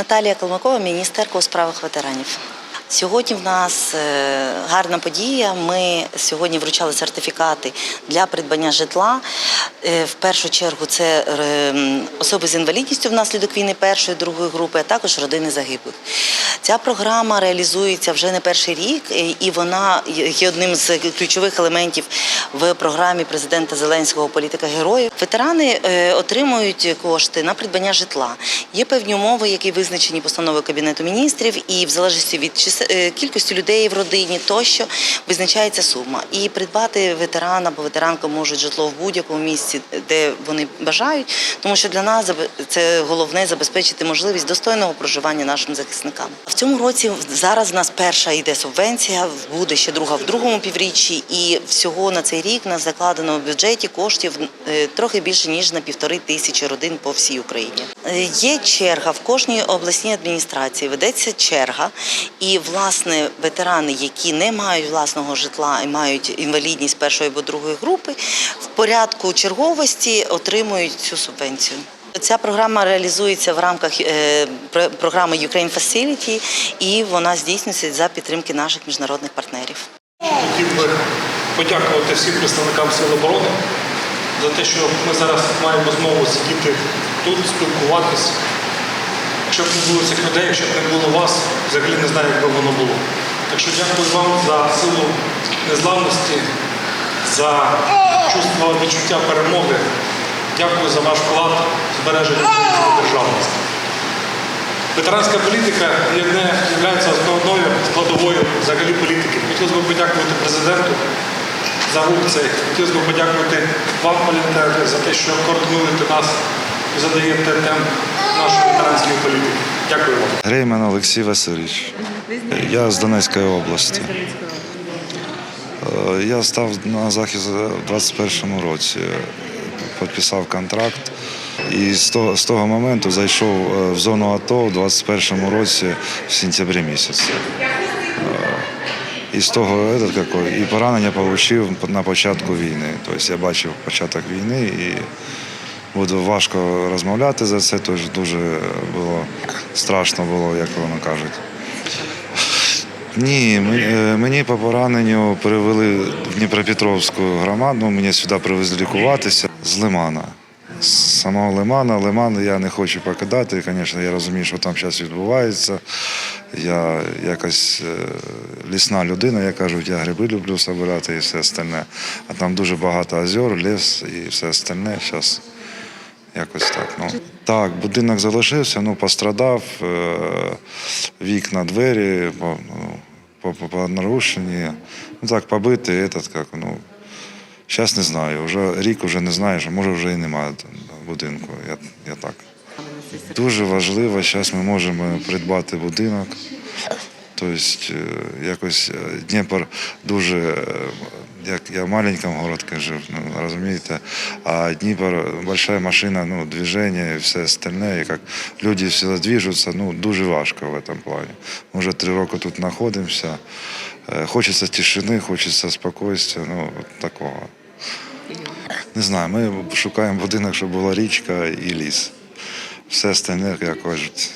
Наталія Калмакова, міністерка у справах ветеранів. Сьогодні в нас е, гарна подія. Ми сьогодні вручали сертифікати для придбання житла. Е, В першу чергу це особи з інвалідністю внаслідок війни першої, другої групи, а також родини загиблих. Ця програма реалізується вже не перший рік, е, і вона є одним з ключових елементів в програмі президента Зеленського політика героїв. Ветерани отримують кошти на придбання житла. Є певні умови, які визначені постановою Кабінету міністрів, і в залежності від чис- е, кількості людей в родині тощо визначається сума. І придбати ветеран або ветеранка можуть житло в будь-якому місці, де вони бажають, тому що для нас це головне забезпечити можливість достойного проживання нашим захисникам. В цьому році зараз в нас перша йде субвенція, буде ще друга в другому півріччі, і всього на цей рік нас закладено в бюджеті коштів е, трохи більше ніж на півтори тисячі родин по всій Україні. Е, Є черга в кожній обласній адміністрації. Ведеться черга, і власне ветерани, які не мають власного житла і мають інвалідність першої або другої групи, в порядку черговості отримують цю субвенцію. Ця програма реалізується в рамках е, про- програми Ukraine Facility і вона здійснюється за підтримки наших міжнародних партнерів. Хотів би подякувати всім представникам Сил оборони за те, що ми зараз маємо змогу сидіти тут, спілкуватися. Якщо б не було цих людей, якщо б не було вас, взагалі не знаю, як би воно було. Так що дякую вам за силу незламності, за чувство відчуття перемоги. Дякую за ваш вклад в збереження державності. Ветеранська політика є не є основною складовою взагалі політики. Хотілося б подякувати президенту за рух цей. Хотілося б подякувати вам, політики, за те, що координуєте нас і задаєте темп нашої ветеранської політики. Дякую вам. Грейман Олексій Васильович. Я з Донецької області. Е, Я став на захист у 21-му році. Підписав контракт. І з того, моменту зайшов е, в зону АТО у 21-му році в сентябрі місяці. Е, І з того і поранення отримав на початку війни. Тобто я бачив початок війни і буде важко розмовляти за це, тож дуже було страшно було, як воно кажуть. Ні, е, мені по пораненню перевели в Дніпропетровську громаду, мені сюди привезли лікуватися з Лимана. З самого Лимана. Лиман я не хочу покидати. Звісно, я розумію, що там зараз відбувається. Я якась е, лісна людина, як кажуть, я гриби люблю збирати і все остальне. А там дуже багато озер, ліс і все остальне. Зараз Якось так. Ну. Так, будинок залишився, ну, пострадав, е, вікна, двері, по, ну, по, нарушенні. Ну так, побити, этот, как, ну, зараз не знаю. Вже рік вже не знаю, що може вже і немає будинку. Я, я так. Дуже важливо, зараз ми можемо придбати будинок. Тобто е, якось е, Дніпро дуже, як я в маленькому городку жив, ну, розумієте, а Дніпро большая машина, ну, движення і все остальне, і як люди всі движуться, ну, дуже важко в цьому плані. Ми вже три роки тут знаходимося. Е, Хочеться тишини, хочеться спокійствия, ну, такого. Не знаю, ми шукаємо будинок, щоб була річка і ліс. Все остальне, як кажуть,